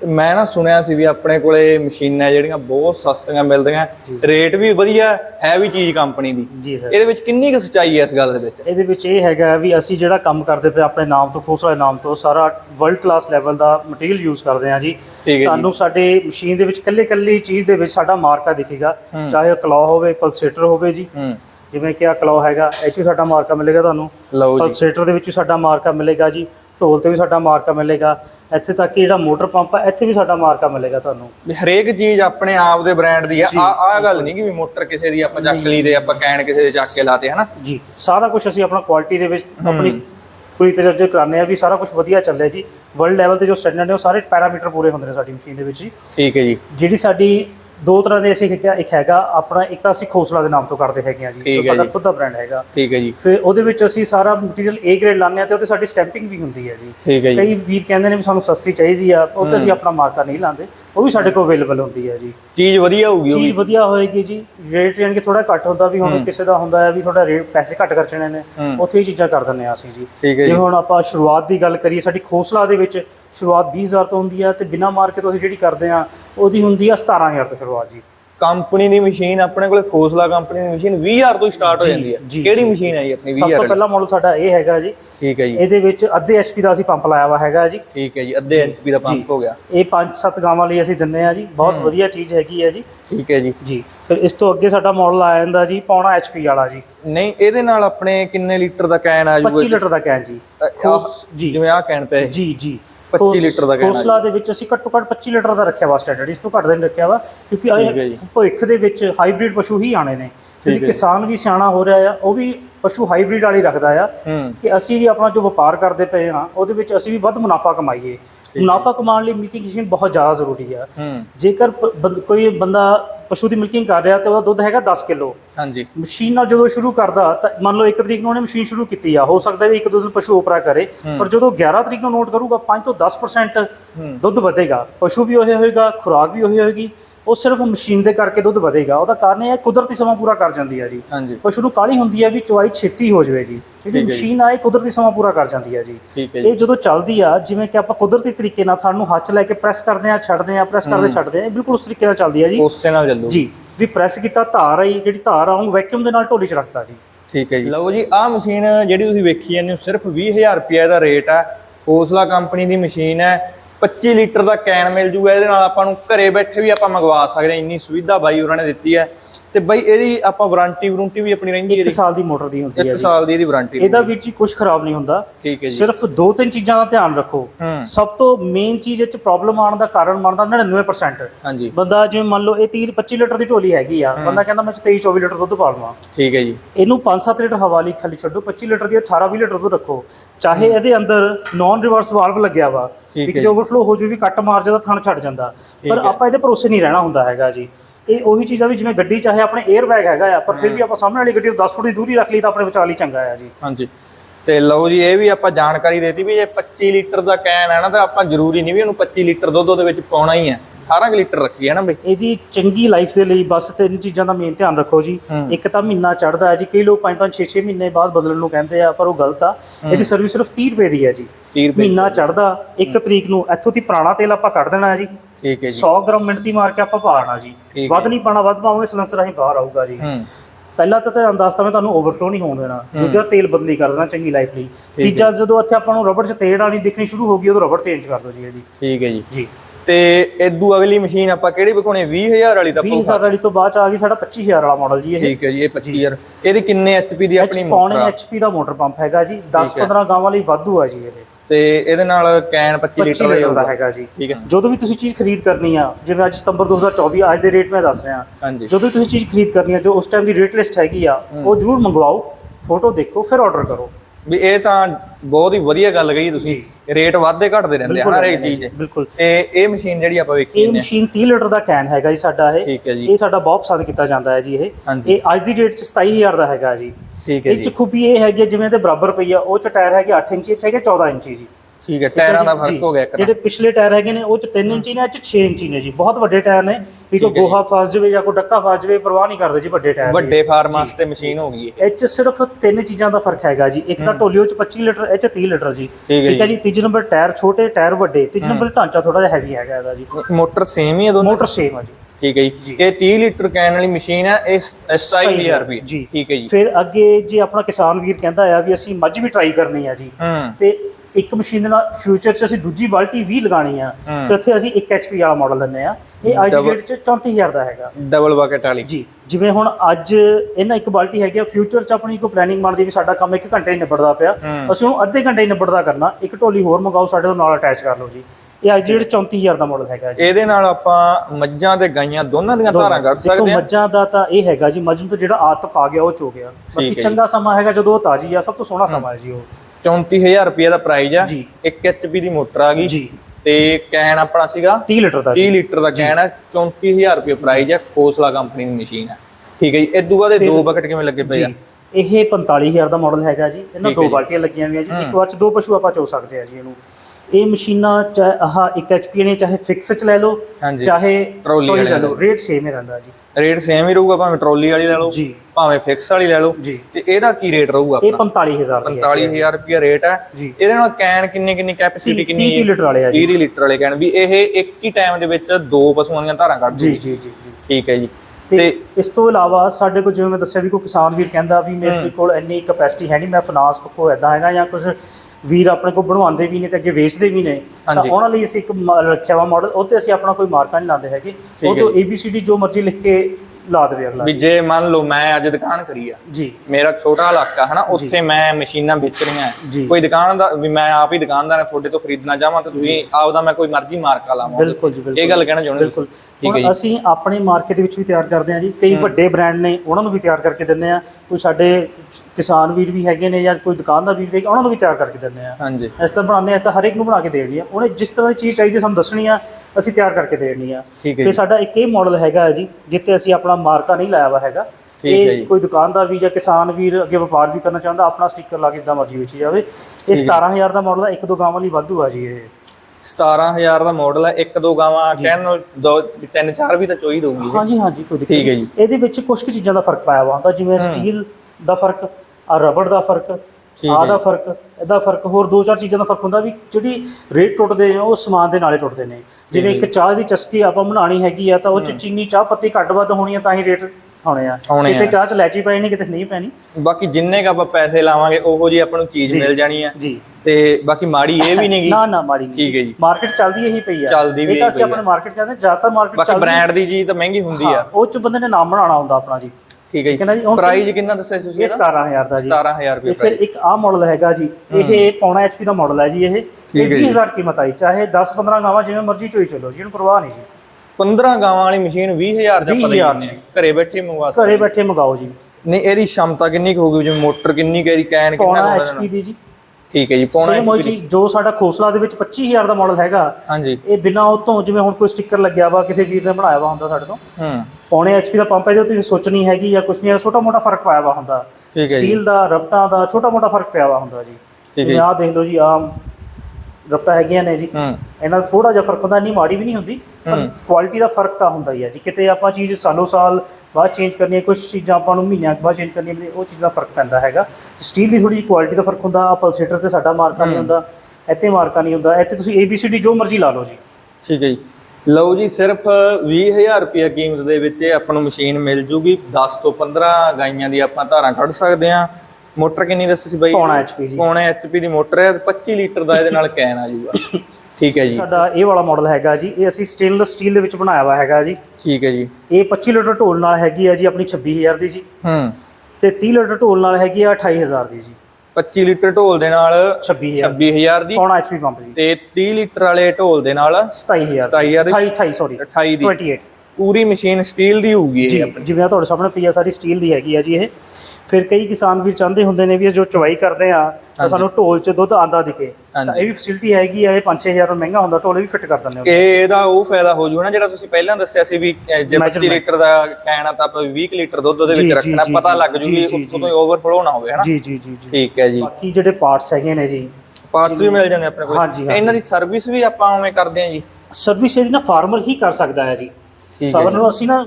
ਮੈਂ ਨਾ ਸੁਣਿਆ ਸੀ ਵੀ ਆਪਣੇ ਕੋਲੇ ਮਸ਼ੀਨਾਂ ਜਿਹੜੀਆਂ ਬਹੁਤ ਸਸਤੀਆਂ ਮਿਲਦੀਆਂ। ਰੇਟ ਵੀ ਵਧੀਆ ਹੈ ਵੀ ਚੀਜ਼ ਕੰਪਨੀ ਦੀ। ਜੀ ਸਰ। ਇਹਦੇ ਵਿੱਚ ਕਿੰਨੀ ਕੁ ਸੱਚਾਈ ਹੈ ਇਸ ਗੱਲ ਦੇ ਵਿੱਚ? ਇਹਦੇ ਵਿੱਚ ਇਹ ਹੈਗਾ ਵੀ ਅਸੀਂ ਜਿਹੜਾ ਕੰਮ ਕਰਦੇ ਪਏ ਆਪਣੇ ਨਾਮ ਤੋਂ ਖੋਸਲਾ ਨਾਮ ਤੋਂ ਸਾਰਾ ਵਰਲਡ ਕਲਾਸ ਲੈਵਲ ਦਾ ਮਟੀਰੀਅਲ ਯੂਜ਼ ਕਰਦੇ ਹਾਂ ਜੀ। ਤੁਹਾਨੂੰ ਸਾਡੇ ਮਸ਼ੀਨ ਦੇ ਵਿੱਚ ਕੱਲੇ ਕੱਲੇ ਚੀਜ਼ ਦੇ ਵਿੱਚ ਸਾਡਾ ਮਾਰਕਾ ਦਿਖੇਗਾ। ਚਾਹੇ ਉਹ ਕਲੌ ਹੋਵੇ ਪਲਸੇਟਰ ਹੋਵੇ ਜੀ। ਜਿਵੇਂ ਕਿ ਆ ਕਲੌ ਹੈਗਾ ਇਹ 'ਚ ਸਾਡਾ ਮਾਰਕਾ ਮਿਲੇਗਾ ਤੁਹਾਨੂੰ। ਪਲਸੇਟਰ ਦੇ ਵਿੱਚ ਵੀ ਸਾਡਾ ਮਾਰਕਾ ਮਿਲੇਗਾ ਜੀ। ਢੋਲ ਤੇ ਵੀ ਸਾਡਾ ਮਾਰਕਾ ਮਿਲੇਗਾ ਇੱਥੇ ਤੱਕ ਕਿ ਜਿਹੜਾ ਮੋਟਰ ਪੰਪ ਹੈ ਇੱਥੇ ਵੀ ਸਾਡਾ ਮਾਰਕਾ ਮਿਲੇਗਾ ਤੁਹਾਨੂੰ। ਵੀ ਹਰੇਕ ਚੀਜ਼ ਆਪਣੇ ਆਪ ਦੇ ਬ੍ਰਾਂਡ ਦੀ ਆ। ਆ ਆ ਗੱਲ ਨਹੀਂ ਕਿ ਵੀ ਮੋਟਰ ਕਿਸੇ ਦੀ ਆਪਾਂ ਚੱਕ ਲਈ ਤੇ ਆਪਾਂ ਕੈਨ ਕਿਸੇ ਦੇ ਚੱਕ ਕੇ ਲਾਤੇ ਹਨਾ? ਜੀ। ਸਾਰਾ ਕੁਝ ਅਸੀਂ ਆਪਣਾ ਕੁਆਲਿਟੀ ਦੇ ਵਿੱਚ ਆਪਣੀ ਪੂਰੀ ਤਜਰਬੇ ਕਰਾਉਂਦੇ ਆ ਵੀ ਸਾਰਾ ਕੁਝ ਵਧੀਆ ਚੱਲੇ ਜੀ। ਵਰਲਡ ਲੈਵਲ ਤੇ ਜੋ ਸਟੈਂਡਰਡ ਨੇ ਉਹ ਸਾਰੇ ਪੈਰਾਮੀਟਰ ਪੂਰੇ ਹੁੰਦੇ ਨੇ ਸਾਡੀ ਮਸ਼ੀਨ ਦੇ ਵਿੱਚ ਜੀ। ਠੀਕ ਹੈ ਜੀ। ਜਿਹੜੀ ਸਾਡੀ ਦੋ ਤਰ੍ਹਾਂ ਦੇ ਅਸੀਂ ਕਿਹਾ ਇੱਕ ਹੈਗਾ ਆਪਣਾ ਇੱਕ ਤਾਂ ਅਸੀਂ ਖੋਸਲਾ ਦੇ ਨਾਮ ਤੋਂ ਕਰਦੇ ਹੈਗੇ ਆ ਜੀ ਸਾਡਾ। ਖੁਦ ਦਾ ਬ੍ਰਾਂਡ ਹੈਗਾ। ਠੀਕ ਹੈ ਜੀ। ਫਿਰ ਉਹਦੇ ਵਿੱਚ ਅਸੀਂ ਸਾਰਾ ਮਟੀਰੀਅਲ A ਗ੍ਰੇਡ ਲਾਉਂਦੇ ਆ ਤੇ ਉਹਤੇ ਸਾਡੀ ਸਟੈਂਪਿੰਗ ਵੀ ਹੁੰਦੀ ਹੈ ਜੀ। ਠੀਕ ਹੈ ਜੀ। ਕਈ ਵੀਰ ਕਹਿੰਦੇ ਨੇ ਵੀ ਸਾਨੂੰ ਸਸਤੀ ਚਾਹੀਦੀ ਆ ਉਹ ਤੇ ਅਸੀਂ ਆਪਣਾ ਮਾਰਕਾ ਨਹੀਂ ਲਾਉਂਦੇ ਉਹ ਵੀ ਸਾਡੇ ਕੋਲ ਅਵੇਲੇਬਲ ਹੁੰਦੀ ਹੈ ਜੀ। ਚੀਜ਼ ਵਧੀਆ ਹੋਊਗੀ ਚੀਜ਼ ਵਧੀਆ ਹੋਏਗੀ ਜੀ। ਰੇਟ ਯਾਨੀ ਕਿ ਥੋੜਾ ਘੱਟ ਹੁੰਦਾ ਵੀ ਹੁਣ ਕਿਸੇ ਦਾ ਹੁੰਦਾ ਹੈ ਵੀ ਥੋੜਾ ਰੇਟ ਪੈਸੇ ਘੱਟ ਖਰਚਣੇ ਨੇ। ਉੱਥੇ ਇਹ ਚੀਜ਼ਾਂ ਕਰ ਦਿੰਦੇ ਆ ਅਸੀਂ ਜੇ। ਜੀ ਹੁਣ ਆਪਾਂ ਸ਼ੁਰੂਆਤ ਦੀ ਗੱਲ ਕਰੀਏ ਸਾਡੀ ਖੋਸਲਾ ਦੇ ਵਿੱਚ ਸ਼ੁਰੂਆਤ 20000 ਤੋਂ ਹੁੰਦੀ ਆ ਤੇ ਬਿਨਾ ਮਾਰਕੇ ਤੋਂ ਅਸੀਂ ਜਿਹੜੀ ਕਰਦੇ ਆ ਉਹਦੀ ਹੁੰਦੀ ਆ 17000 ਤੋਂ ਸ਼ੁਰੂਆਤ ਜੀ। ਕੰਪਨੀ ਦੀ ਮਸ਼ੀਨ ਆਪਣੇ ਕੋਲੇ ਖੋਸਲਾ ਕੰਪਨੀ ਦੀ ਮਸ਼ੀਨ 20000 ਤੋਂ ਸਟਾਰਟ ਹੋ ਜਾਂਦੀ ਹੈ ਕਿਹੜੀ ਮਸ਼ੀਨ ਹੈ ਜੀ ਆਪਣੀ ਸਭ 20000 ਤੋਂ ਪਹਿਲਾ ਮਾਡਲ ਸਾਡਾ ਇਹ ਹੈਗਾ ਜੀ। ਠੀਕ ਹੈ ਜੀ। ਇਹਦੇ ਵਿੱਚ ਅੱਧੇ ਐਚਪੀ ਦਾ ਅਸੀਂ ਪੰਪ ਲਾਇਆ ਵਾ ਹੈਗਾ ਜੀ। ਠੀਕ ਹੈ ਜੀ ਅੱਧੇ ਐਚਪੀ ਦਾ ਪੰਪ ਹੋ ਗਿਆ। ਇਹ 5-7 ਗਾਵਾਂ ਲਈ ਅਸੀਂ ਦਿੰਦੇ ਆ ਜੀ। ਬਹੁਤ ਵਧੀਆ ਚੀਜ਼ ਹੈਗੀ ਹੈ ਜੀ। ਠੀਕ ਹੈ ਜੀ। ਜੀ ਫਿਰ ਇਸ ਤੋਂ ਅੱਗੇ ਸਾਡਾ ਮਾਡਲ ਆ ਜਾਂਦਾ ਜੀ ਪੌਣਾ ਐਚਪੀ ਵਾਲਾ ਜੀ। ਨਹੀਂ ਇਹਦੇ ਨਾਲ ਆਪਣੇ ਕਿੰਨੇ ਲੀਟਰ ਦਾ ਕੈਨ ਆ 25 ਜਾਊਗਾ ਲੀਟਰ ਦਾ ਕੈਨ ਜੀ। ਜੀ। ਜਿਵੇਂ ਆ ਕੈਨ ਪਿਆ। ਜੀ ਜੀ। 25 ਲੀਟਰ ਦਾ ਕਹਿਣਾ ਖੋਸਲਾ ਦੇ ਵਿੱਚ ਅਸੀਂ ਘੱਟੋ ਘੱਟ 25 ਲੀਟਰ ਦਾ ਰੱਖਿਆ ਵਾ ਸਟੈਂਡਰਡ ਇਸ ਤੋਂ ਘੱਟ ਦਾ ਨਹੀਂ ਰੱਖਿਆ ਵਾ ਕਿਉਂਕਿ ਇਹ। ਭਵਿੱਖ ਦੇ ਵਿੱਚ ਹਾਈਬ੍ਰਿਡ ਪਸ਼ੂ ਹੀ ਆਣੇ ਨੇ ਕਿਉਂਕਿ। ਕਿਸਾਨ ਵੀ ਸਿਆਣਾ ਹੋ ਰਿਹਾ ਆ ਉਹ ਵੀ ਪਸ਼ੂ ਹਾਈਬ੍ਰਿਡ ਵਾਲੀ ਰੱਖਦਾ ਆ ਕਿ ਅਸੀਂ ਵੀ ਆਪਣਾ ਜੋ ਵਪਾਰ ਕਰਦੇ ਪਏ ਹਾਂ ਉਹਦੇ ਵਿੱਚ ਅਸੀਂ ਵੀ ਵੱਧ ਮੁਨਾਫਾ ਕਮਾਈਏ ਮੁਨਾਫਾ ਕਮਾਉਣ ਲਈ ਮਿਲਕਿੰਗ ਮਸ਼ੀਨ ਬਹੁਤ ਜ਼ਿਆਦਾ ਜ਼ਰੂਰੀ ਆ। ਜੇਕਰ ਕੋਈ ਬੰਦਾ ਪਸ਼ੂ ਦੀ ਮਿਲਕਿੰਗ ਕਰ ਰਿਹਾ ਤੇ ਉਹਦਾ ਦੁੱਧ ਹੈਗਾ 10 ਕਿਲੋ। ਹਾਂਜੀ। ਮਸ਼ੀਨ ਨਾਲ ਜਦੋਂ ਸ਼ੁਰੂ ਕਰਦਾ ਤਾਂ ਮੰਨ ਲਓ 1 ਤਰੀਕ ਨੂੰ ਉਹਨੇ ਮਸ਼ੀਨ ਸ਼ੁਰੂ ਕੀਤੀ ਆ ਹੋ ਸਕਦਾ ਵੀ ਇੱਕ ਦੋ ਦਿਨ ਪਸ਼ੂ ਉਪਰਾ ਕਰੇ ਪਰ ਜਦੋਂ 11 ਤਰੀਕ ਨੂੰ ਨੋਟ ਕਰੂਗਾ 5 ਤੋਂ 10% ਦੁੱਧ ਵਧੇਗਾ ਪਸ਼ੂ ਵੀ ਉਹੇ ਹੋਏਗਾ ਖੁਰਾਕ ਵੀ ਉਹੀ ਹੋਏਗੀ ਉਹ ਸਿਰਫ ਮਸ਼ੀਨ ਦੇ ਕਰਕੇ ਦੁੱਧ ਵਧੇਗਾ। ਉਹਦਾ ਕਾਰਨ ਇਹ ਹੈ ਕੁਦਰਤੀ ਸਮਾਂ ਪੂਰਾ ਕਰ ਜਾਂਦੀ ਹੈ ਜੀ। ਹਾਂਜੀ। ਪਸ਼ੂ ਨੂੰ ਕਾਲੀ ਹੁੰਦੀ ਹੈ ਵੀ ਚਵਾਈ ਛੇਤੀ ਹੋ ਜਾਵੇ ਜੀ। ਜਿਹੜੀ ਮਸ਼ੀਨ ਆ ਇਹ ਕੁਦਰਤੀ ਸਮਾਂ ਪੂਰਾ ਕਰ ਜਾਂਦੀ ਹੈ ਜੀ। ਇਹ ਜਦੋਂ ਚੱਲਦੀ ਆ ਜਿਵੇਂ ਕਿ ਆਪਾਂ ਕੁਦਰਤੀ ਤਰੀਕੇ ਨਾਲ ਥਣ ਨੂੰ ਹੱਥ ਲੈ ਕੇ ਪ੍ਰੈਸ ਕਰਦੇ ਆ ਛੱਡਦੇ ਆ ਪ੍ਰੈਸ ਕਰਦੇ ਛੱਡਦੇ ਆ ਇਹ ਬਿਲਕੁਲ ਉਸ ਤਰੀਕੇ ਨਾਲ ਚੱਲਦੀ ਹੈ ਜੀ। ਉਸੇ ਨਾਲ ਚੱਲੂ। ਜੀ। ਵੀ ਪ੍ਰੈਸ ਕੀਤਾ ਧਾਰ ਆਈ ਜਿਹੜੀ ਧਾਰ ਆ ਵੈਕਿਊਮ ਦੇ ਨਾਲ ਢੋਲੀ 'ਚ ਰੱਖਤਾ ਜੀ। ਠੀਕ ਹੈ ਜੀ। ਲਓ ਜੀ ਆਹ ਮਸ਼ੀਨ ਜਿਹੜੀ ਤੁਸੀਂ ਵੇਖੀ ਜਾਂਦੇ ਹੋ ਸਿਰਫ 20000 ਰੁਪਏ ਦਾ ਰੇਟ ਹੈ ਹੌਸਲਾ ਕੰਪਨੀ ਦੀ ਮਸ਼ੀਨ ਹੈ। 25 ਲੀਟਰ ਦਾ ਕੈਨ ਮਿਲ ਜੂਗਾ, ਇਹਦੇ ਨਾਲ ਆਪਾਂ ਨੂੰ ਘਰੇ ਬੈਠੇ ਵੀ ਆਪਾਂ ਮੰਗਵਾ ਸਕਦੇ ਹਾਂ। ਇੰਨੀ ਸੁਵਿਧਾ ਬਾਈ ਉਹਨਾਂ ਨੇ ਦਿੱਤੀ ਹੈ। ਤੇ ਬਾਈ ਇਹਦੀ ਆਪਾਂ ਵਾਰੰਟੀ ਵਾਰੰਟੀ ਵੀ ਆਪਣੀ ਰਹਿੰਦੀ ਹੈ ਇੱਕ ਸਾਲ ਦੀ ਮੋਟਰ ਦੀ ਹੁੰਦੀ ਹੈ ਇੱਕ ਸਾਲ ਦੀ ਇਹਦੀ ਵਾਰੰਟੀ ਇਹਦਾ ਵੀਰ ਜੀ ਕੁਝ ਖਰਾਬ ਨਹੀਂ ਹੁੰਦਾ। ਠੀਕ ਹੈ ਜੀ। ਸਿਰਫ ਦੋ ਤਿੰਨ ਚੀਜ਼ਾਂ ਦਾ ਧਿਆਨ ਰੱਖੋ। ਸਭ ਤੋਂ ਮੇਨ ਚੀਜ਼ ਇਹ ਚ ਪ੍ਰੋਬਲਮ ਆਉਣ ਦਾ ਕਾਰਨ ਬਣਦਾ 99% ਹਾਂਜੀ। ਬੰਦਾ ਜਿਵੇਂ ਮੰਨ ਲਓ ਇਹ 30 25 ਲੀਟਰ ਦੀ ਢੋਲੀ ਹੈਗੀ ਆ ਬੰਦਾ ਕਹਿੰਦਾ ਮੈਂ 23 24 ਲੀਟਰ ਦੁੱਧ ਪਾ ਲਵਾਂ। ਠੀਕ ਹੈ ਜੀ। ਇਹਨੂੰ 5-7 ਲੀਟਰ ਹਵਾ ਲਈ ਖਾਲੀ ਛੱਡੋ 25 ਲੀਟਰ ਦੀ 18-20 ਲੀਟਰ ਦੁੱਧ ਰੱਖੋ। ਚਾਹੇ ਇਹਦੇ ਅੰਦਰ ਨਾਨ ਰਿਵਰਸ ਵਾਲਵ ਲੱਗਿਆ ਵੀ ਕਿ ਓਵਰਫਲੋ ਹੋ ਜੂ। ਵੀ ਕੱਟ ਮਾਰ ਜਾਂਦਾ ਥਣ ਛੱਡ ਜਾਂਦਾ। ਪਰ ਆਪਾਂ ਇਹਦੇ ਭਰੋਸੇ ਨਹੀਂ ਰਹਿਣਾ ਹੁੰਦਾ ਹੈਗਾ ਜੀ। ਇਹ ਉਹੀ ਚੀਜ਼ਾਂ ਵੀ ਜਿਵੇਂ ਗੱਡੀ ਚਾਹੇ ਆਪਣੇ 에ਅਰ ਬੈਗ ਹੈਗਾ ਆ ਪਰ ਫਿਰ ਵੀ ਆਪਾਂ ਸਾਹਮਣੇ ਵਾਲੀ ਗੱਡੀ ਤੋਂ 10 ਫੁੱਟ ਦੀ ਦੂਰੀ ਰੱਖ ਲਈ ਤਾਂ ਆਪਣੇ ਬਚਾ ਲਈ ਚੰਗਾ ਆ ਜੀ। ਹਾਂਜੀ। ਤੇ ਲਓ ਜੀ ਇਹ ਵੀ ਆਪਾਂ ਜਾਣਕਾਰੀ ਦੇਤੀ ਵੀ ਜੇ 25 ਲੀਟਰ ਦਾ ਕੈਨ ਹੈ ਨਾ ਤਾਂ ਆਪਾਂ ਜ਼ਰੂਰੀ ਨਹੀਂ ਵੀ ਉਹਨੂੰ 25 ਲੀਟਰ ਦੁੱਧ ਉਹਦੇ ਵਿੱਚ ਪਾਉਣਾ ਹੀ ਹੈ 18 ਕੁ ਲੀਟਰ ਰੱਖੀ ਹੈ ਨਾ ਬਈ? ਇਹਦੀ ਚੰਗੀ ਲਾਈਫ ਦੇ ਲਈ ਬਸ ਤਿੰਨ ਚੀਜ਼ਾਂ ਦਾ ਮੇਨ ਧਿਆਨ ਰੱਖੋ ਜੀ। ਇੱਕ ਤਾਂ ਮਹੀਨਾ ਚੜਦਾ ਹੈ ਜੀ। ਕਈ ਲੋਕ 5 5 6 6 ਮਹੀਨੇ ਬਾਅਦ ਬਦਲਣ ਨੂੰ ਕਹਿੰਦੇ ਆ ਪਰ ਉਹ ਗਲਤ ਆ। ਇਹਦੀ ਸਰਵਿਸ ਸਿਰਫ 30 ਰੁਪਏ ਦੀ ਹੈ ਜੀ। 30 ਰੁਪਏ ਮਹੀਨਾ ਚੜਦਾ ਇੱਕ ਤਰੀਕ ਨੂੰ ਇੱਥੋਂ ਦੀ ਪੁਰਾਣਾ ਤੇਲ ਆਪਾਂ ਕੱਢ ਦੇਣਾ ਹੈ ਜੀ। ਠੀਕ ਹੈ ਜੀ। 100 ਗ੍ਰਾਮ ਮਿੰਟ ਦੀ ਮਾਰ ਕੇ ਆਪਾਂ ਪਾਣਾ ਜੀ। ਵੱਧ ਨਹੀਂ ਪਾਣਾ ਵੱਧ ਪਾਉਂਗੇ ਸਿਲੰਸਰ ਰਾਹੀਂ ਬਾਹਰ ਆਊਗਾ ਜੀ। ਹੂੰ। ਪਹਿਲਾ ਤਾਂ ਧਿਆਨ ਦੱਸਦਾ ਮੈਂ ਤੁਹਾਨੂੰ ਓਵਰਫਲੋ ਨਹੀਂ ਹੋਣ ਦੇਣਾ। ਦੂਜਾ ਤੇਲ ਬਦਲੀ ਕਰ ਦੇਣਾ ਚੰਗੀ ਲਾਈਫ ਲਈ। ਤੀਜਾ ਜਦੋਂ ਇੱਥੇ ਆਪਾਂ ਨੂੰ ਰਬੜ 'ਚ ਤੇੜ ਆਣੀ ਦਿਖਣੀ ਸ਼ੁਰੂ ਹੋ ਗਈ ਉਦੋਂ ਰਬੜ ਚੇਂਜ ਕਰ ਦਿਓ ਜੀ ਇਹਦੀ ਠੀਕ ਹੈ ਜੀ। ਜੀ। ਤੇ ਇਦੋਂ ਅਗਲੀ ਮਸ਼ੀਨ ਆਪਾਂ ਕਿਹੜੀ ਵਿਖਾਉਣੀ 20000 ਵਾਲੀ ਤਾਂ ਆਪਾਂ 20000 ਵਾਲੀ ਤੋਂ ਬਾਅਦ ਚ ਆ ਗਈ ਸਾਡਾ 25000 ਵਾਲਾ ਮਾਡਲ ਜੀ ਇਹ। ਠੀਕ ਹੈ ਜੀ ਇਹ 25000 ਇਹਦੀ ਕਿੰਨੇ ਐਚਪੀ ਦੀ ਆਪਣੀ ਪੌਣੇ ਮੋਟਰ ਆ? HP ਦਾ ਮੋਟਰ ਪੰਪ ਹੈਗਾ ਜੀ। 10-15 ਗਾਵਾਂ ਲਈ ਵਾਧੂ ਆ ਜੀ ਇਹ। ਤੇ ਇਹਦੇ ਨਾਲ ਕੈਨ 25 ਲੀਟਰ 25 ਦਾ ਲੀਟਰ ਹੈਗਾ ਜੀ। ਠੀਕ ਹੈ। ਜਦੋਂ ਵੀ ਤੁਸੀਂ ਚੀਜ਼ ਖਰੀਦ ਕਰਨੀ ਆ ਜਿਵੇਂ ਅੱਜ ਸਤੰਬਰ 2024 ਅੱਜ ਦੇ ਰੇਟ ਮੈਂ ਦੱਸ ਰਿਹਾ। ਹਾਂਜੀ। ਜਦੋਂ ਤੁਸੀਂ ਚੀਜ਼ ਖਰੀਦ ਕਰਨੀ ਆ ਜੋ ਉਸ ਟਾਈਮ ਦੀ ਰੇਟ ਲਿਸਟ ਹੈਗੀ ਆ ਉਹ ਜਰੂਰ ਮੰਗਵਾਓ ਫੋਟੋ ਦੇਖੋ ਫਿਰ ਆਰਡਰ ਕਰੋ। ਵੀ ਇਹ ਤਾਂ ਬਹੁਤ ਹੀ ਵਧੀਆ ਗੱਲ ਕਹੀ ਤੁਸੀਂ। ਰੇਟ ਵੱਧਦੇ ਘਟਦੇ ਰਹਿੰਦੇ ਹਨ ਹਰੇਕ ਚੀਜ਼ ਦੇ। ਬਿਲਕੁਲ। ਤੇ ਇਹ ਮਸ਼ੀਨ ਜਿਹੜੀ ਆਪਾਂ ਵੇਖੀ ਇਹ ਮਸ਼ੀਨ 30 ਲੀਟਰ ਦਾ ਕੈਨ ਹੈਗਾ ਜੀ ਸਾਡਾ ਇਹ। ਇਹ ਸਾਡਾ ਬਹੁਤ ਪਸੰਦ ਕੀਤਾ ਜਾਂਦਾ ਹੈ ਜੀ ਇਹ। ਇਹ ਅੱਜ ਦੀ ਡੇਟ 'ਚ 27000 ਦਾ ਹੈਗਾ ਜੀ। ਠੀਕ ਹੈ ਇਹ ਜੀ। ਚ ਖੂਬੀ ਇਹ ਹੈਗੀ ਹੈ ਜਿਵੇਂ ਤੇ ਬਰਾਬਰ ਪਈ ਆ ਉਹ ਚ ਟਾਇਰ ਹੈਗੇ 8 ਇੰਚੀ ਇਹ ਚ ਹੈਗੇ 14 ਇੰਚੀ ਜੀ। ਠੀਕ ਹੈ ਟਾਇਰਾਂ ਦਾ ਜੀ, ਫ਼ਰਕ ਹੋ ਗਿਆ ਇੱਕ ਜਿਹੜੇ ਪਿਛਲੇ ਟਾਇਰ ਹੈਗੇ ਨੇ ਉਹ ਚ 3 ਇੰਚੀ ਨੇ ਇਹ ਚ 6 ਇੰਚੀ ਨੇ ਜੀ। ਬਹੁਤ ਵੱਡੇ ਟਾਇਰ ਨੇ ਵੀ ਕੋਈ ਗੋਹਾ ਫਸ ਜਾਵੇ ਜਾਂ ਕੋਈ ਡੱਕਾ ਫਸ ਜਾਵੇ ਪਰਵਾਹ ਨਹੀਂ ਕਰਦੇ ਜੀ ਵੱਡੇ ਟਾਇਰ ਦੀ। ਵੱਡੇ ਫਾਰਮਾਸ ਤੇ ਮਸ਼ੀਨ ਹੋ ਗਈ ਇਹ। ਇਹ ਚ ਸਿਰਫ ਤਿੰਨ ਚੀਜ਼ਾਂ ਦਾ ਫ਼ਰਕ ਹੈਗਾ ਜੀ। ਇੱਕ ਤਾਂ ਟੋਲੀਓ ਚ 25 ਲੀਟਰ ਇਹ ਚ 30 ਲੀਟਰ ਜੀ। ਠੀਕ ਹੈ ਹੈ ਜੀ। ਤੀਜੇ ਨੰਬਰ ਟਾਇਰ ਛੋਟੇ ਟਾਇਰ ਵੱਡੇ ਤੀਜੇ ਨੰਬਰ ਢਾਂਚਾ ਥੋੜਾ ਜਿਹਾ ਹੈਵੀ ਹੈਗਾ ਇਹਦਾ ਜੀ। ਮੋਟਰ ਸੇਮ ਹੀ ਹੈ ਦੋਨੋਂ ਮੋਟਰ ਸੇਮ ਆ ਜੀ। ਠੀਕ ਹੈ ਜੀ। ਇਹ 30 ਲੀਟਰ ਕੈਨ ਵਾਲੀ ਮਸ਼ੀਨ ਹੈ ਇਹ 27000 ਰੁਪਏ। ਠੀਕ ਹੈ ਜੀ। ਫਿਰ ਅੱਗੇ ਜੇ ਆਪਣਾ ਕਿਸਾਨ ਵੀਰ ਕਹਿੰਦਾ ਆ ਵੀ ਅਸੀਂ ਮੱਝ ਵੀ ਟਰਾਈ ਕਰਨੀ ਆ ਜੀ ਹੂੰ। ਤੇ ਇੱਕ ਮਸ਼ੀਨ ਦੇ ਨਾਲ ਫਿਊਚਰ 'ਚ ਅਸੀਂ ਦੂਜੀ ਬਾਲਟੀ ਵੀ ਲਗਾਣੀ ਆ ਹੂੰ। ਤੇ ਉੱਥੇ ਅਸੀਂ 1 HP ਵਾਲਾ ਮਾਡਲ ਲੈਂਦੇ ਆ। ਇਹ ਅੱਜ ਦੀ 'ਚ 34000 ਦਾ ਹੈਗਾ। ਡਬਲ ਬਕਟ ਵਾਲੀ। ਜੀ। ਜਿਵੇਂ ਹੁਣ ਅੱਜ ਇਹਨਾਂ ਇੱਕ ਬਾਲਟੀ ਹੈਗੀ ਆ ਫਿਊਚਰ 'ਚ ਆਪਣੀ ਕੋਈ ਪਲੈਨਿੰਗ ਬਣਦੀ ਵੀ ਸਾਡਾ ਕੰਮ 1 ਘੰਟੇ 'ਚ ਨਿਬੜਦਾ ਪਿਆ। ਹੂੰ। ਅਸੀਂ ਉਹਨੂੰ ਅੱਧੇ ਘੰਟੇ ਨਿਬੜਦਾ ਕਰਨਾ ਇੱਕ ਢੋਲੀ ਹੋਰ ਮੰਗਾਓ ਸਾਡੇ ਨਾਲ ਅਟੈਚ ਕਰ ਲਓ ਜੀ। ਇਹ ਅੱਜ ਦੀ ਡੇਟ 34000 ਦਾ ਮਾਡਲ ਹੈਗਾ ਜੀ। ਇਹਦੇ ਨਾਲ ਆਪਾਂ ਮੱਝਾਂ ਤੇ ਗਾਈਆਂ ਦੋਨਾਂ ਦੀਆਂ ਧਾਰਾਂ ਕੱਢ ਦੇਖੋ ਸਕਦੇ ਹਾਂ। ਮੱਝਾਂ ਦਾ ਤਾਂ ਇਹ ਹੈਗਾ ਜੀ ਮੱਝ ਨੂੰ ਤਾਂ ਜਿਹੜਾ ਆਦਤ ਪਾ ਗਿਆ ਉਹ ਚੋ ਗਿਆ। ਬਾਕੀ। ਚੰਗਾ ਸਮਾਂ ਹੈਗਾ ਜਦੋਂ ਉਹ ਤਾਜੀ ਆ ਸਭ ਤੋਂ ਸੋਹਣਾ ਸਮਾਂ ਹੈ ਜੀ ਉਹ। 34000 ਰੁਪਏ ਦਾ ਪ੍ਰਾਈਸ ਆ। ਜੀ। 1 ਐਚਪੀ ਦੀ ਮੋਟਰ ਆ ਗਈ। ਜੀ। ਤੇ ਕੈਨ ਆਪਣਾ ਸੀਗਾ 30 ਲੀਟਰ ਦਾ 30 ਲੀਟਰ ਦਾ ਕੈਨ ਹੈ 34000 ਰੁਪਏ ਪ੍ਰਾਈਸ ਹੈ ਖੋਸਲਾ ਕੰਪਨੀ ਦੀ ਮਸ਼ੀਨ ਹੈ ਠੀਕ ਹੈ ਜੀ। ਇਦੋਂ ਬਾਅਦ ਇਹ ਦੋ ਬਕਟ ਕਿਵੇਂ ਲੱਗੇ ਪਏ ਆ? ਇਹ 45000 ਦਾ ਮਾਡਲ ਹੈਗਾ ਜੀ। ਇਹਨਾਂ ਦੋ। ਬਾਲਟੀਆਂ ਲੱਗੀਆਂ ਹੋਈਆਂ ਜੀ। ਇੱਕ ਵਾਰ ਚ ਦੋ ਪਸ਼ੂ ਆਪਾਂ ਚੋ ਸਕਦੇ ਆ ਜੀ ਇਹਨੂੰ। ਇਹ ਮਸ਼ੀਨਾਂ ਚਾਹੇ ਆਹ 1 ਐਚਪੀ ਨੇ ਚਾਹੇ ਫਿਕਸ ਚ ਲੈ ਲਓ ਹਾਂਜੀ। ਚਾਹੇ ਟਰਾਲੀ ਵਾਲੇ ਲੈ ਲਓ। ਰੇਟ ਸੇਮ ਹੀ ਰਹਿੰਦਾ ਜੀ। ਰੇਟ ਸੇਮ ਹੀ ਰਹੂਗਾ ਭਾਵੇਂ ਟਰੋਲੀ ਵਾਲੀ ਲੈ ਲਓ ਜੀ। ਭਾਵੇਂ ਫਿਕਸ ਵਾਲੀ ਲੈ ਲਓ। ਜੀ। ਤੇ ਇਹਦਾ ਕੀ ਰੇਟ ਰਹੂਗਾ ਇਹ ਆਪਣਾ? 45000 ਦੀ ਹੈ। 45000 ਰੁਪਏ ਰੇਟ ਹੈ। ਜੀ। ਇਹਦੇ ਨਾਲ ਕੈਨ ਕਿੰਨੀ ਕਿੰਨੀ ਕੈਪੈਸਿਟੀ 30 ਕਿੰਨੀ 30 ਲੀਟਰ ਵਾਲੇ ਆ ਜੀ। 30 ਲੀਟਰ ਵਾਲੇ ਕੈਨ। ਵੀ ਇਹ ਇੱਕ ਹੀ ਟਾਈਮ ਦੇ ਵਿੱਚ ਦੋ ਪਸ਼ੂਆਂ ਦੀਆਂ ਧਾਰਾਂ ਕੱਢ ਜੀ ਦੂਗੀ। ਜੀ ਜੀ ਜੀ। ਠੀਕ ਹੈ ਜੀ। ਤੇ ਤੇ ਇਸ ਤੋਂ ਇਲਾਵਾ ਸਾਡੇ ਕੋਲ ਜਿਵੇਂ ਮੈਂ ਦੱਸਿਆ ਵੀ ਕੋਈ ਕਿਸਾਨ ਵੀਰ ਕਹਿੰਦਾ ਵੀ ਮੇਰੇ ਕੋਲ ਇੰਨੀ ਕਪੈਸਿਟੀ ਹੈ ਨਹੀਂ ਮੈਂ ਫਾਈਨਾਂਸ ਪੱਖੋਂ ਐਦਾਂ ਹੈਗਾ ਜਾਂ ਕੁਝ ਵੀਰ ਆਪਣੇ ਕੋਲ ਬਣਵਾਉਂਦੇ ਵੀ ਨੇ ਤੇ ਅੱਗੇ ਵੇਚਦੇ ਵੀ ਨੇ ਤਾਂ। ਉਹਨਾਂ ਲਈ ਅਸੀਂ ਇੱਕ ਰੱਖਿਆ ਵਾ ਮਾਡਲ ਉਹ ਤੇ ਅਸੀਂ ਆਪਣਾ ਕੋਈ ਮਾਰਕਾ ਨਹੀਂ ਲਾਉਂਦੇ ਹੈਗੇ ਉਹ ਤੋਂ ABCD ਜੋ ਮਰਜ਼ੀ ਲਿਖ ਕੇ ਲਾ ਦੇਵੇ ਅਗਲਾ ਵੀ ਜੇ ਮੰਨ ਲਓ ਮੈਂ ਅੱਜ ਦੁਕਾਨ ਕਰੀ ਆ ਜੀ। ਮੇਰਾ ਛੋਟਾ ਇਲਾਕਾ ਹਨਾ ਉੱਥੇ ਮੈਂ ਮਸ਼ੀਨਾਂ ਵੇਚ ਰਹੀਆਂ ਜੀ। ਕੋਈ ਦੁਕਾਨ ਦਾ ਵੀ ਮੈਂ ਆਪ ਹੀ ਦੁਕਾਨਦਾਰ ਹਾਂ ਤੁਹਾਡੇ ਤੋਂ ਖਰੀਦਣਾ ਚਾਹਾਂ ਤਾਂ ਤੁਸੀਂ ਆਪਦਾ ਮੈਂ ਕੋਈ ਮਰਜ਼ੀ ਮਾਰਕਾ ਲਾਵਾਂ ਬਿਲਕੁਲ ਜੀ ਬਿਲਕੁਲ। ਇਹ ਗੱਲ ਕਹਿਣਾ ਚਾਹੁੰਦੇ ਬਿਲਕੁਲ। ਠੀਕ ਹੈ ਹੁਣ ਅਸੀਂ ਆਪਣੇ ਮਾਰਕੀਟ ਦੇ ਵਿੱਚ ਵੀ ਤਿਆਰ ਕਰਦੇ ਹਾਂ ਜੀ। ਕਈ ਵੱਡੇ ਬ੍ਰਾਂਡ ਨੇ ਉਹਨਾਂ ਨੂੰ ਵੀ ਤਿਆਰ ਕਰਕੇ ਦਿੰਦੇ ਆ ਕੋਈ ਸਾਡੇ ਕਿਸਾਨ ਵੀਰ ਵੀ ਹੈਗੇ ਨੇ ਜਾਂ ਕੋਈ ਦੁਕਾਨਦਾਰ ਵੀਰ ਵੀ ਉਹਨਾਂ ਨੂੰ ਵੀ ਤਿਆਰ ਕਰਕੇ ਦਿੰਦੇ ਆ ਹਾਂਜੀ। ਇਸ ਤਰ੍ਹਾਂ ਬਣਾਉਂਦੇ ਆ ਇਸ ਤਰ੍ਹਾਂ ਹਰ ਇੱਕ ਨੂੰ ਬਣਾ ਕੇ ਦੇਣੀ ਆ ਉਹਨੇ ਜਿਸ ਤਰ੍ਹਾਂ ਦੀ ਚੀਜ਼ ਚਾਹੀਦੀ ਸਾਨੂੰ ਦੱਸਣੀ ਆ। ਅਸੀਂ ਤਿਆਰ ਕਰਕੇ ਦੇਣੀ ਆ। ਠੀਕ ਹੈ ਤੇ ਜੀ। ਸਾਡਾ ਇੱਕ ਇਹ ਮਾਡਲ ਹੈਗਾ ਜੀ ਜਿੱਤੇ ਅਸੀਂ ਆਪਣਾ ਮਾਰਕਾ ਨਹੀਂ ਲਾਇਆ ਵਾ ਹੈਗਾ। ਠੀਕ ਹੈ ਜੀ। ਇਹ ਕੋਈ ਦੁਕਾਨਦਾਰ ਵੀ ਜਾਂ ਕਿਸਾਨ ਵੀਰ ਅੱਗੇ ਵਪਾਰ ਵੀ ਕਰਨਾ ਚਾਹੁੰਦਾ ਆਪਣਾ ਸਟicker ਲਾ ਕੇ ਜਿੱਦਾਂ ਮਰਜ਼ੀ ਵੇਚੀ ਜਾਵੇ। ਇਹ 17000 ਦਾ ਮਾਡਲ ਆ ਇੱਕ ਦੋ ਗਾਵਾਂ ਲਈ ਵਾਧੂ ਆ ਜੀ ਇਹ। 17000 ਦਾ ਮਾਡਲ ਹੈ ਇੱਕ ਦੋ ਗਾਵਾਂ ਕਹਿਣ ਨਾਲ ਦੋ ਤਿੰਨ ਚਾਰ ਵੀ ਤਾਂ ਚੋਈ ਦਊਗੀ ਇਹ। ਹਾਂਜੀ ਹਾਂਜੀ ਕੋਈ ਦਿੱਕਤ ਠੀਕ ਹੈ ਨਹੀਂ। ਇਹਦੇ ਵਿੱਚ ਕੁਝ ਕੁ ਚੀਜ਼ਾਂ ਦਾ ਫ਼ਰਕ ਪਾਇਆ ਵਾ ਹੁੰਦਾ ਜਿਵੇਂ ਸਟੀਲ ਦਾ ਫ਼ਰਕ ਆ ਰਬੜ ਦਾ ਫ਼ਰਕ ਆ ਦਾ ਫ਼ਰਕ ਇਹਦਾ ਫ਼ਰਕ ਹੋਰ ਦੋ ਚਾਰ ਚੀਜ਼ਾਂ ਦਾ ਫ਼ਰਕ ਹੁੰਦਾ ਵੀ ਜਿਹੜੀ ਰੇਟ ਟੁੱਟਦੇ ਨੇ ਉਹ ਸਮਾਨ ਦੇ ਨਾਲੇ ਟੁੱਟਦੇ ਨੇ। ਜਿਵੇਂ ਇੱਕ ਚਾਹ ਦੀ ਚਸਕੀ ਆਪਾਂ ਬਣਾਣੀ ਹੈਗੀ ਆ ਤਾਂ ਉਹ ਚ ਚੀਨੀ ਚਾਹ ਪੱਤੀ ਘੱਟ ਵੱਧ ਹੋਣੀ ਆ ਤਾਂ ਹੀ ਰੇਟ ਆਉਣੇ ਆ। ਕਿਤੇ ਆ। ਚਾਹ ਚ ਲੈਚੀ ਪੈਣੀ ਕਿਤੇ ਨਹੀਂ ਪੈਣੀ। ਬਾਕੀ ਜਿੰਨੇ ਕ ਆਪਾਂ ਪੈਸੇ ਲਾਵਾਂਗੇ ਉਹੋ ਜੀ ਆਪਾਂ ਨੂੰ ਚੀਜ਼ ਮਿਲ ਜਾਣੀ ਹੈ ਜੀ। ਤੇ ਬਾਕੀ ਮਾੜੀ ਇਹ ਵੀ ਨਹੀਂਗੀ ਨਾ ਨਾ ਮਾੜੀ ਨਹੀਂ ਠੀਕ ਹੈ ਜੀ। ਮਾਰਕੀਟ ਚੱਲਦੀ ਇਹੀ ਪਈ ਆ। ਚੱਲਦੀ ਵੀ ਇਹ ਤਾਂ ਅਸੀਂ ਆਪਣੇ ਮਾਰਕੀਟ ਕਹਿੰਦੇ ਜ਼ਿਆਦਾਤਰ ਮਾਰਕੀਟ ਬਾਕੀ ਚੱਲਦੀ ਬ੍ਰਾਂਡ ਦੀ ਚੀਜ਼ ਤਾਂ ਮਹਿੰਗੀ ਹੁੰਦੀ ਆ। ਉਹ ਚ ਬੰਦੇ ਨੇ ਨਾਮ ਬਣਾਉਣਾ ਹੁੰਦਾ ਆਪਣਾ ਜੀ। ਠੀਕ ਹੈ ਜੀ। ਪ੍ਰਾਈਸ ਕਿੰਨਾ ਦੱਸਿਆ ਤੁਸੀਂ 17000 ਦਾ ਜੀ। 17000 ਰੁਪਏ ਤੇ ਫਿਰ ਇੱਕ ਆ ਮਾਡਲ ਹੈਗਾ ਜੀ ਇਹ ਪੌਣਾ ਐਚਪੀ ਦਾ ਮਾਡਲ ਹੈ ਜੀ ਇਹ। 20000 ਕੀਮਤ ਆਈ ਚਾਹੇ 10 15 ਗਾਵਾਂ ਜਿਵੇਂ ਮਰਜ਼ੀ ਚੋਈ ਚਲੋ ਜਿਹਨੂੰ ਪਰਵਾਹ ਨਹੀਂ ਜੀ। 15 ਗਾਵਾਂ ਵਾਲੀ ਮਸ਼ੀਨ 20000 ਦਾ ਪਤਾ ਨਹੀਂ ਘਰੇ ਬੈਠੇ ਮੰਗਵਾ ਸਕਦੇ ਘਰੇ ਬੈਠੇ ਮੰਗਾਓ ਜੀ। ਨਹੀਂ ਇਹਦੀ ਸ਼ਮਤਾ ਕਿੰਨੀ ਕੁ ਹੋਊਗੀ? ਜਿਵੇਂ ਮੋਟਰ ਕਿੰਨੀ ਕੁ ਇਹਦੀ ਕੈਨ ਕਿੰਨਾ ਹੋਣਾ ਐਚਪੀ ਦੀ ਜੀ। ਠੀਕ ਹੈ ਜੀ ਪੌਣਾ ਸੇਮ ਉਹ ਚੀਜ਼ ਜੋ ਸਾਡਾ ਖੋਸਲਾ ਦੇ ਵਿੱਚ 25000 ਦਾ ਮਾਡਲ ਹੈਗਾ ਹਾਂਜੀ। ਇਹ ਬਿਨਾ ਉਹ ਜਿਵੇਂ ਹੁਣ ਕੋਈ ਸਟicker ਲੱਗਿਆ ਵਾ ਕਿਸੇ ਵੀਰ ਨੇ ਬਣਾਇਆ ਵਾ ਹੁੰਦਾ ਸਾਡੇ ਤੋਂ ਹੂੰ। ਪੌਣੇ ਐਚਪੀ ਦਾ ਪੰਪ ਇਹਦੇ ਉੱਤੇ ਸੋਚਣੀ ਹੈਗੀ ਜਾਂ ਕੁਝ ਨਹੀਂ ਛੋਟਾ ਮੋਟਾ ਫ਼ਰਕ ਪਾਇਆ ਵਾ ਹੁੰਦਾ। ਹੈ ਜੀ। ਸਟੀਲ ਦਾ ਰਬਟਾਂ ਦਾ ਛੋਟਾ ਮੋਟਾ ਫ਼ਰਕ ਪਿਆ ਵਾ ਹੁੰਦਾ ਜੀ। ਹੈ ਜਿਵੇਂ ਆਹ ਦੇਖ ਲਓ ਜੀ ਆਮ ਰਬਟਾਂ ਹੈਗੀਆਂ ਨੇ ਜੀ। ਹੂੰ। ਇਹਨਾਂ ਦਾ ਥੋੜਾ ਜਿਹਾ ਫ਼ਰਕ ਹੁੰਦਾ ਨਹੀਂ ਮਾੜੀ ਵੀ ਨਹੀਂ ਹੁੰਦੀ ਪਰ ਕੁਆਲਿਟੀ ਦਾ ਫ਼ਰਕ ਤਾਂ ਹੁੰਦਾ ਹੀ ਹੈ ਜੀ। ਕਿਤੇ ਆਪਾਂ ਚੀਜ਼ ਸਾਲੋ ਸਾਲ ਬਾਅਦ ਚੇਂਜ ਕਰਨੀ ਹੈ ਕੁਝ ਚੀਜ਼ਾਂ ਆਪਾਂ ਨੂੰ ਮਹੀਨਿਆਂ ਬਾਅਦ ਚੇਂਜ ਕਰਨੀਆਂ ਨੇ ਉਹ ਚੀਜ਼ ਦਾ ਫ਼ਰਕ ਪੈਂਦਾ ਹੈਗਾ। ਸਟੀਲ ਦੀ ਥੋੜੀ ਜਿਹੀ ਕੁਆਲਿਟੀ ਦਾ ਫ਼ਰਕ ਹੁੰਦਾ ਆ ਪਲਸੇਟਰ ਤੇ ਸਾਡਾ ਮਾਰਕਾ ਨਹੀਂ ਹੁੰਦਾ ਇੱਥੇ ਮਾਰਕਾ ਨਹੀਂ ਹੁੰਦਾ ਇੱਥੇ ਤੁਸੀਂ ABCD ਜੋ ਮਰਜ਼ੀ ਲਾ ਲਓ ਜੀ। ਠੀਕ ਹੈ ਜੀ। ਲਓ ਜੀ ਸਿਰਫ 20000 ਰੁਪਏ ਕੀਮਤ ਦੇ ਵਿੱਚ ਇਹ ਆਪਾਂ ਨੂੰ ਮਸ਼ੀਨ ਮਿਲ ਜੂਗੀ। 10 ਤੋਂ 15 ਗਾਈਆਂ ਦੀ ਆਪਾਂ ਧਾਰਾਂ ਕੱਢ ਸਕਦੇ ਆ ਮੋਟਰ ਕਿੰਨੀ ਦੱਸੀ ਸੀ ਬਾਈ? ਪੌਣਾ HP ਜੀ। ਪੌਣਾ ਐਚਪੀ ਦੀ ਮੋਟਰ ਹੈ 25 ਲੀਟਰ ਦਾ ਇਹਦੇ ਨਾਲ ਕੈਨ ਆ ਜਾਊਗਾ ਠੀਕ ਹੈ ਜੀ। ਸਾਡਾ ਇਹ ਵਾਲਾ ਮਾਡਲ ਹੈਗਾ ਜੀ। ਇਹ ਅਸੀਂ ਸਟੇਨਲੈਸ ਸਟੀਲ ਦੇ ਵਿੱਚ ਬਣਾਇਆ ਹੋਇਆ ਹੈਗਾ ਜੀ। ਠੀਕ ਹੈ ਜੀ। ਇਹ 25 ਲੀਟਰ ਢੋਲ ਨਾਲ ਹੈਗੀ ਹੈ ਜੀ ਆਪਣੀ 26000 ਦੀ ਜੀ। ਹੂੰ। ਤੇ 30 ਲੀਟਰ ਢੋਲ ਨਾਲ ਹੈਗੀ ਆ 28000 ਦੀ ਜੀ। 25 ਲੀਟਰ ਢੋਲ ਦੇ ਨਾਲ 26000 26000 ਦੀ ਪੌਣਾ ਐਚਪੀ ਪੰਪ ਜੀ ਤੇ 30 ਲੀਟਰ ਵਾਲੇ ਢੋਲ ਦੇ ਨਾਲ 27000 27000 ਦੀ। 28 28 ਸੌਰੀ 28 ਦੀ। 28 ਪੂਰੀ ਮਸ਼ੀਨ ਸਟੀਲ ਦੀ ਹੋਊਗੀ ਇਹ। ਜਿਵੇਂ ਤੁਹਾਡੇ ਸਾਹਮਣੇ ਪਈ ਆ ਸਾਰੀ ਸਟੀਲ ਦੀ ਹੈਗੀ ਆ ਜੀ ਇਹ। ਫਿਰ ਕਈ ਕਿਸਾਨ ਵੀਰ ਚਾਹੁੰਦੇ ਹੁੰਦੇ ਨੇ ਵੀ ਜੋ ਚਵਾਈ ਕਰਦੇ ਆ ਤਾਂ ਸਾਨੂੰ ਢੋਲ 'ਚ ਦੁੱਧ ਆਂਦਾ ਦਿਖੇ। ਤਾਂ। ਇਹ ਵੀ ਫੈਸਿਲਿਟੀ ਹੈਗੀ ਆ ਇਹ 5-6000 ਰੁਪਏ ਮਹਿੰਗਾ ਹੁੰਦਾ ਢੋਲ ਵੀ ਫਿੱਟ ਕਰ ਦਿੰਦੇ ਹੋ ਇਹ ਇਹਦਾ ਉਹ ਫਾਇਦਾ ਹੋ ਜੂ ਨਾ ਜਿਹੜਾ ਤੁਸੀਂ ਪਹਿਲਾਂ ਦੱਸਿਆ ਸੀ ਵੀ ਜੇ 25 Measurement। ਲੀਟਰ ਦਾ ਕੈਨ ਆ ਤਾਂ ਆਪਾਂ 20 ਕੁ ਲੀਟਰ ਦੁੱਧ ਉਹਦੇ ਵਿੱਚ ਰੱਖਣਾ ਪਤਾ ਲੱਗ ਜੀ, ਜੂਗੀ ਜੀ, ਉੱਥੋਂ ਤੋਂ ਓਵਰਫਲੋ ਨਾ ਹੋਵੇ ਹਨਾ? ਜੀ ਜੀ ਜੀ ਠੀਕ ਹੈ ਜੀ। ਬਾਕੀ ਜਿਹੜੇ ਪਾਰਟਸ ਹੈਗੇ ਨੇ ਜੀ ਪਾਰਟਸ ਵੀ ਮਿਲ ਜਾਂਦੇ ਆਪਣੇ ਕੋਲ। ਇਹਨਾਂ ਦੀ ਸਰਵਿਸ ਵੀ ਆਪਾਂ ਉਵੇਂ ਕਰਦੇ ਹਾਂ ਜੀ? ਸਰਵਿਸ ਇਹਦੀ ਨਾ ਫਾਰਮਰ ਹੀ ਕਰ ਸਕਦਾ ਹੈ ਜੀ। ਸਾਰਿਆਂ ਨੂੰ ਅਸੀਂ ਨਾ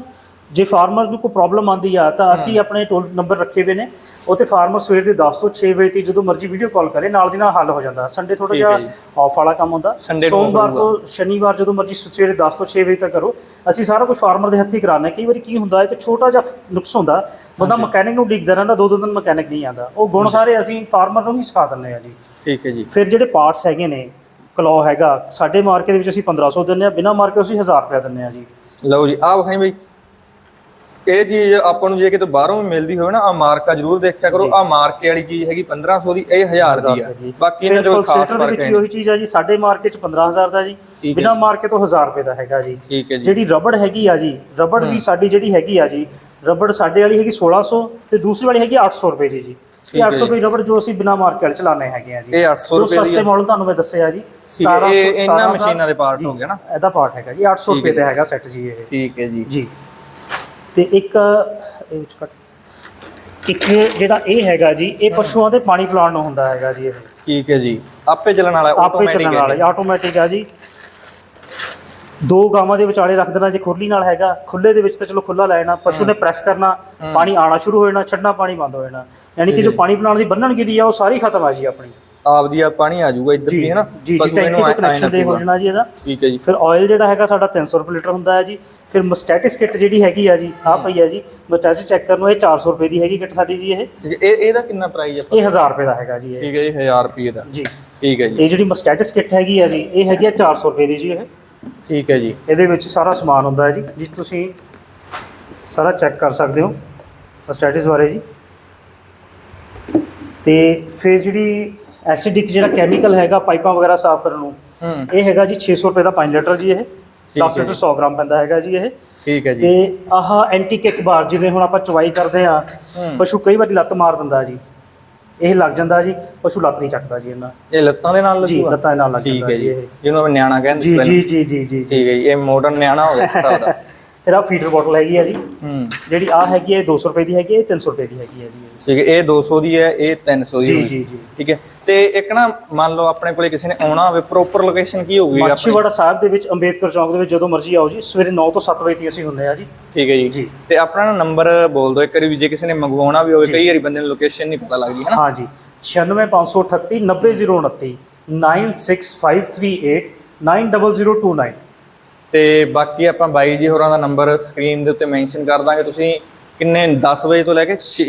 ਜੇ ਫਾਰਮਰ ਨੂੰ ਕੋਈ ਪ੍ਰੋਬਲਮ ਆਂਦੀ ਆ ਤਾਂ ਅਸੀਂ ਆਪਣੇ ਟੋਲ ਨੰਬਰ ਰੱਖੇ ਹੋਏ ਨੇ ਉਹ ਤੇ ਫਾਰਮਰ ਸਵੇਰ ਦੇ 10 ਤੋਂ 6 ਵਜੇ ਤੱਕ ਜਦੋਂ ਮਰਜ਼ੀ ਵੀਡੀਓ ਕਾਲ ਕਰੇ ਨਾਲ ਦੀ ਨਾਲ ਹੱਲ ਹੋ ਜਾਂਦਾ। ਸੰਡੇ ਥੋੜਾ ਜਿਹਾ। ਆਫ ਵਾਲਾ ਕੰਮ ਹੁੰਦਾ। ਸੋਮਵਾਰ। ਤੋਂ ਸ਼ਨੀਵਾਰ ਜਦੋਂ ਮਰਜ਼ੀ ਸਵੇਰੇ 10 ਤੋਂ 6 ਵਜੇ ਤੱਕ ਕਰੋ। ਅਸੀਂ ਸਾਰਾ ਕੁਝ ਫਾਰਮਰ ਦੇ ਹੱਥੀਂ ਹਾਂ। ਕਈ ਵਾਰੀ ਕੀ ਹੁੰਦਾ ਹੈ ਕਿ ਛੋਟਾ ਜਿਹਾ ਨੁਕਸ ਹੁੰਦਾ ਬੰਦਾ ਮਕੈਨਿਕ ਨੂੰ ਡਿੱਗਦਾ ਰਹਿੰਦਾ ਦੋ ਦੋ ਦਿਨ ਮਕੈਨਿਕ ਨਹੀਂ ਆਉਂਦਾ। ਉਹ ਗੁਣ ਸਾਰੇ ਅਸੀਂ ਫਾਰਮਰ ਨੂੰ ਹੀ ਸਿਖਾ ਦਿੰਦੇ ਆ ਜੀ। ਠੀਕ ਹੈ ਜੀ। ਫਿਰ ਜਿਹੜੇ ਪਾਰਟਸ ਹੈਗੇ ਨੇ ਕਲੋ ਹੈਗਾ ਸਾਡੇ ਮਾਰਕੀਟ ਦੇ ਵਿੱਚ ਅਸੀਂ 1500 ਦਿੰਦੇ ਆ ਬਿਨਾ ਮਾਰਕੇ ਅਸੀਂ 1000 ਰੁਪਏ ਦਿੰਦੇ ਆ ਜੀ। ਲਓ ਜੀ ਆਹ ਵਿਖਾਈ ਬਈ ਇਹ ਚੀਜ਼ ਆਪਾਂ ਨੂੰ ਜੇ ਕਿਤੇ ਬਾਹਰੋਂ ਮਿਲਦੀ ਹੋਵੇ ਨਾ ਆ ਮਾਰਕਾ ਜ਼ਰੂਰ ਦੇਖਿਆ ਕਰੋ। ਆ ਮਾਰਕੇ ਵਾਲੀ ਚੀਜ਼ ਹੈਗੀ 1500 ਦੀ ਇਹ 1000 ਦੀ ਆ। ਬਾਕੀ ਇਹਨਾਂ ਚੋਂ ਖਾਸ ਫ਼ਰਕ ਹੈ ਉਹੀ ਚੀਜ਼ ਆ ਜੀ ਸਾਡੇ ਮਾਰਕੀਟ ਚ 15000 ਦਾ ਜੀ। ਬਿਨਾ ਮਾਰਕੇ ਤੋਂ 1000 ਰੁਪਏ ਦਾ ਹੈਗਾ ਜੀ। ਜੀ। ਜਿਹੜੀ ਰਬੜ ਹੈਗੀ ਆ ਜੀ ਰਬੜ ਵੀ ਸਾਡੀ ਜਿਹੜੀ ਹੈਗੀ ਆ ਜੀ ਰਬੜ ਸਾਡੇ ਵਾਲੀ ਹੈਗੀ 1600 ਤੇ ਦੂਸਰੀ ਵਾਲੀ ਹੈਗੀ 800 ਰੁਪਏ ਦੀ ਜੀ। ਇਹ 800 ਰੁਪਏ ਰਬੜ ਜੋ ਅਸੀਂ ਬਿਨਾ ਮਾਰਕੇ ਵਾਲੇ ਚਲਾਣੇ ਹੈਗੇ ਆ ਜੀ। ਇਹ 800 ਜੋ ਰੁਪਏ ਦੀ ਸਸਤੇ ਮਾਡਲ ਤੁਹਾਨੂੰ ਮੈਂ ਦੱਸਿਆ ਜੀ ਠੀਕ ਹੈ, ਇਹ 1700 ਇਹਨਾਂ ਮਸ਼ੀਨਾਂ ਦੇ ਪਾਰਟ ਹੋ ਗਏ ਨਾ। ਇਹਦਾ ਪਾਰਟ ਹੈਗਾ ਜੀ 800 ਠੀਕ ਹੈ ਰੁਪਏ ਦਾ ਹੈਗਾ ਸੈੱਟ ਜੀ ਇਹ। ਠੀਕ ਹੈ ਜੀ। ਜੀ। ਤੇ ਇੱਕ ਇੱਕ ਜਿਹੜਾ ਇਹ ਹੈਗਾ ਜੀ ਇਹ ਪਸ਼ੂਆਂ ਦੇ ਪਾਣੀ ਪਿਲਾਉਣ ਨੂੰ ਹੁੰਦਾ ਹੈਗਾ ਜੀ ਇਹ। ਠੀਕ ਹੈ ਜੀ। ਆਪੇ ਚੱਲਣ ਵਾਲਾ ਆਪੇ ਚੱਲਣ ਵਾਲਾ ਜੀ। ਆਟੋਮੈਟਿਕ ਆ ਜੀ। ਦੋ ਗਾਵਾਂ ਦੇ ਵਿਚਾਲੇ ਰੱਖ ਦੇਣਾ ਜੇ ਖੁਰਲੀ ਨਾਲ ਹੈਗਾ ਖੁੱਲੇ ਦੇ ਵਿੱਚ ਤਾਂ ਚਲੋ ਖੁੱਲਾ ਲੈਣਾ ਪਸ਼ੂ ਨੇ ਪ੍ਰੈਸ ਕਰਨਾ ਪਾਣੀ ਆਣਾ ਸ਼ੁਰੂ ਹੋ ਜਾਣਾ ਛੱਡਣਾ ਪਾਣੀ ਬੰਦ ਹੋ ਜਾਣਾ। ਯਾਨੀ ਕਿ ਜੋ ਪਾਣੀ ਪਿਲਾਉਣ ਦੀ ਬੰਨਣਗਿਰੀ ਆ ਉਹ ਸਾਰੀ ਖਤਮ ਆ ਜੀ ਆਪਣੀ। ਆਪਦੀ ਆ ਪਾਣੀ ਆ ਜਾਊਗਾ ਇੱਧਰ ਦੀ ਹੈ ਨਾ ਜੀ ਜੀ ਟੈਂਕੀ ਤੋਂ ਕਨੈਕਸ਼ਨ ਦੇ ਹੋ ਜਾਣਾ ਜੀ ਇਹਦਾ। ਠੀਕ ਹੈ ਜੀ। ਫਿਰ ਆਇਲ ਜਿਹੜਾ ਹੈਗਾ ਸਾਡਾ 300 ਰੁਪਏ ਲੀਟਰ ਹੁੰਦਾ ਹੈ ਜੀ। ਫਿਰ ਮਸਟੈਟਿਸ ਕਿੱਟ ਜਿਹੜੀ ਹੈਗੀ ਆ ਜੀ ਆ ਪਈ ਆ ਜੀ। ਮਸਟੈਟਿਸ ਚੈੱਕ ਕਰਨ ਨੂੰ ਇਹ 400 ਰੁਪਏ ਦੀ ਹੈਗੀ ਕਿੱਟ ਸਾਡੀ ਜੀ ਇਹ। ਇਹ ਇਹਦਾ ਕਿੰਨਾ ਪ੍ਰਾਈਸ ਆ? ਇਹ 1000 ਰੁਪਏ ਦਾ ਹੈਗਾ ਜੀ ਇਹ। ਠੀਕ ਹੈ ਜੀ 1000 ਰੁਪਏ ਦਾ। ਜੀ। ਠੀਕ ਹੈ ਜੀ। ਇਹ ਜਿਹੜੀ ਮਸਟੈਟਿਸ ਕਿੱਟ ਹੈਗੀ ਆ ਜੀ ਇਹ ਹੈਗੀ ਆ 400 ਰੁਪਏ ਦੀ ਜੀ ਇਹ। ਠੀਕ ਹੈ ਜੀ। ਇਹਦੇ ਵਿੱਚ ਸਾਰਾ ਸਮਾਨ ਹੁੰਦਾ ਹੈ ਜੀ ਜਿਸ ਤੁਸੀਂ ਸਾਰਾ ਚੈੱਕ ਕਰ ਸਕਦੇ ਹੋ ਸਟੈਟਸ ਬਾਰੇ ਜੀ। ਤੇ ਫਿਰ ਜਿਹੜੀ ਐਸਿਡਿਕ ਜਿਹੜਾ ਕੈਮੀਕਲ ਹੈਗਾ ਪਾਈਪਾਂ ਵਗੈਰਾ ਸਾਫ਼ ਕਰਨ ਨੂੰ ਹੂੰ। ਇਹ ਹੈਗਾ ਜੀ 600 ਰੁਪਏ ਦਾ 5 ਲੀਟਰ ਜੀ ਇਹ 10 ਹੈ ਲੀਟਰ 100 ਗ੍ਰਾਮ ਪੈਂਦਾ ਹੈਗਾ ਜੀ ਇਹ। ਠੀਕ ਹੈ ਜੀ। ਤੇ ਆਹ ਐਂਟੀ ਕਿਕ ਬਾਰ ਜਿਵੇਂ ਹੁਣ ਆਪਾਂ ਚਵਾਈ ਕਰਦੇ ਆ। ਪਸ਼ੂ ਕਈ ਵਾਰੀ ਲੱਤ ਮਾਰ ਦਿੰਦਾ ਜੀ। ਇਹ ਲੱਗ ਜਾਂਦਾ ਜੀ ਪਸ਼ੂ ਲੱਤ ਨਹੀਂ ਚੱਕਦਾ ਜੀ ਇਹਨਾਂ। ਇਹ ਲੱਤਾਂ ਦੇ ਨਾਲ ਜੀ ਲੱਗੂਗਾ? ਲੱਤਾਂ ਦੇ ਨਾਲ ਲੱਗ ਠੀਕ ਹੈ ਜੀ ਜੀ। ਇਹ। ਜਿਹਨੂੰ ਆਪਾਂ ਨਿਆਣਾ ਕਹਿੰਦੇ ਜੀ ਜੀ ਜੀ ਜੀ ਜੀ। ਠੀਕ ਹੈ ਇਹ ਮਾਡਰਨ ਨਿਆਣਾ ਹੋ ਸਕਦਾ ਫਿਰ ਆ ਫੀਡਰ ਬੋਟਲ ਹੈਗੀ ਆ ਜੀ। ਹੂੰ। ਜਿਹੜੀ ਆ ਹੈਗੀ ਹੈ ਇਹ 200 ਰੁਪਏ ਦੀ ਹੈਗੀ ਹੈ ਇਹ 300 ਰੁਪਏ ਦੀ ਹੈਗੀ ਹੈ ਜੀ ਠੀਕ ਹੈ ਇਹ 200 ਦੀ ਹੈ ਇਹ 300 ਦੀ ਜੀ। ਜੀ ਜੀ। ਠੀਕ ਹੈ। ਤੇ ਇੱਕ ਨਾ ਮੰਨ ਲਓ ਆਪਣੇ ਕੋਲੇ ਕਿਸੇ ਨੇ ਆਉਣਾ ਹੋਵੇ ਪ੍ਰੋਪਰ ਲੋਕੇਸ਼ਨ ਕੀ ਹੋਊਗੀ ਆਪਣੀ? ਮਾਛੀਵਾੜਾ ਸਾਹਿਬ ਦੇ ਵਿੱਚ ਅੰਬੇਦਕਰ ਚੌਂਕ ਦੇ ਵਿੱਚ ਜਦੋਂ ਮਰਜ਼ੀ ਆਓ ਜੀ ਸਵੇਰੇ 9 ਤੋਂ 7 ਵਜੇ ਤੱਕ ਅਸੀਂ ਹੁੰਦੇ ਆ ਜੀ। ਠੀਕ ਹੈ ਜੀ। ਜੀ। ਤੇ ਆਪਣਾ ਨਾ ਨੰਬਰ ਬੋਲ ਦਿਓ ਇੱਕ ਵਾਰੀ ਜੇ ਕਿਸੇ ਨੇ ਮੰਗਵਾਉਣਾ ਵੀ ਹੋਵੇ ਕਈ ਵਾਰੀ ਬੰਦੇ ਨੂੰ ਲੋਕੇਸ਼ਨ ਨਹੀਂ ਪਤਾ ਲੱਗਦੀ ਹੈ ਨਾ? ਹਾਂ ਜੀ। 96538 90029 96538 90029 ਤੇ ਬਾਕੀ ਆਪਾਂ ਬਾਈ ਜੀ ਹੋਰਾਂ ਦਾ ਨੰਬਰ ਸਕਰੀਨ ਦੇ ਉੱਤੇ ਮੈਂਸ਼ਨ ਕਰ ਦਾਂਗੇ। ਤੁਸੀਂ ਕਿੰਨੇ 10 ਵਜੇ ਤੋਂ ਲੈ ਕੇ 6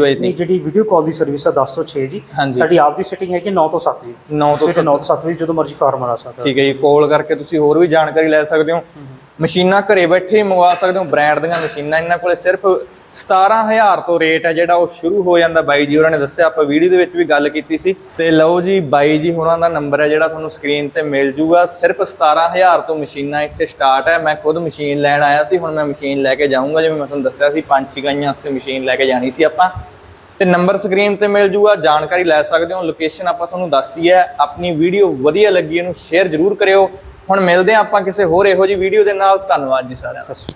ਵਜੇ ਨਹੀਂ ਤੱਕ ਜਿਹੜੀ ਵੀਡੀਓ ਕਾਲ ਦੀ ਸਰਵਿਸ ਆ 10 ਤੋਂ 6 ਜੀ। ਹਾਂਜੀ। ਸਾਡੀ ਆਪ ਦੀ ਸਿਟਿੰਗ ਹੈਗੀ 9 ਤੋਂ 7 ਜੀ। 9 ਤੋਂ ਸਵੇਰੇ 9 ਤੋਂ 7 ਵਜੇ ਜਦੋਂ ਮਰਜ਼ੀ ਫਾਰਮਰ ਆ ਸਕਦਾ। ਠੀਕ ਹੈ ਜੀ ਕਾਲ ਕਰਕੇ ਤੁਸੀਂ ਹੋਰ ਵੀ ਜਾਣਕਾਰੀ ਲੈ ਸਕਦੇ ਹੋ। ਮਸ਼ੀਨਾਂ ਘਰੇ ਬੈਠੇ ਹੀ ਮੰਗਵਾ ਸਕਦੇ ਹੋ ਬ੍ਰਾਂਡ ਦੀਆਂ ਮਸ਼ੀਨਾਂ। ਇਹਨਾਂ ਕੋਲੇ ਸਿਰਫ 17000 ਤੋਂ ਰੇਟ ਹੈ ਜਿਹੜਾ ਉਹ ਸ਼ੁਰੂ ਹੋ ਜਾਂਦਾ ਬਾਈ ਜੀ, ਉਹਨਾਂ ਨੇ ਦੱਸਿਆ, ਆਪਾਂ ਵੀਡੀਓ ਦੇ ਵਿੱਚ ਵੀ ਗੱਲ ਕੀਤੀ ਸੀ। ਤੇ ਲਓ ਜੀ, ਬਾਈ ਜੀ, ਉਹਨਾਂ ਦਾ ਨੰਬਰ ਹੈ ਜਿਹੜਾ ਤੁਹਾਨੂੰ ਸਕਰੀਨ ਤੇ ਮਿਲ ਜੂਗਾ। ਸਿਰਫ 17000 ਤੋਂ ਮਸ਼ੀਨਾਂ ਇੱਥੇ ਸਟਾਰਟ ਹੈ। ਮੈਂ ਖੁਦ ਮਸ਼ੀਨ ਲੈਣ ਆਇਆ ਸੀ, ਹੁਣ ਮੈਂ ਮਸ਼ੀਨ ਲੈ ਕੇ ਜਾਊਂਗਾ। ਜਿਵੇਂ ਮੈਂ ਤੁਹਾਨੂੰ ਦੱਸਿਆ ਸੀ, ਪੰਜ ਛੇ ਗਾਈਆਂ ਵਾਸਤੇ ਮਸ਼ੀਨ ਲੈ ਕੇ ਜਾਣੀ ਸੀ ਆਪਾਂ। ਤੇ ਨੰਬਰ ਸਕਰੀਨ ਤੇ ਮਿਲ ਜੂਗਾ, ਜਾਣਕਾਰੀ ਲੈ ਸਕਦੇ ਹੋ। ਲੋਕੇਸ਼ਨ ਆਪਾਂ ਤੁਹਾਨੂੰ ਦੱਸਦੀ ਹੈ। ਆਪਣੀ ਵੀਡੀਓ ਵਧੀਆ ਲੱਗੀ, ਇਹਨੂੰ ਸ਼ੇਅਰ ਜ਼ਰੂਰ ਕਰਿਓ। ਹੁਣ ਮਿਲਦੇ ਹਾਂ ਆਪਾਂ ਕਿਸੇ ਹੋਰ ਇਹੋ ਜਿਹੀ ਵੀਡੀਓ ਦੇ ਨਾਲ। ਧੰਨਵਾਦ ਜੀ ਸਾਰਿਆਂ ਦਾ। ਬਸ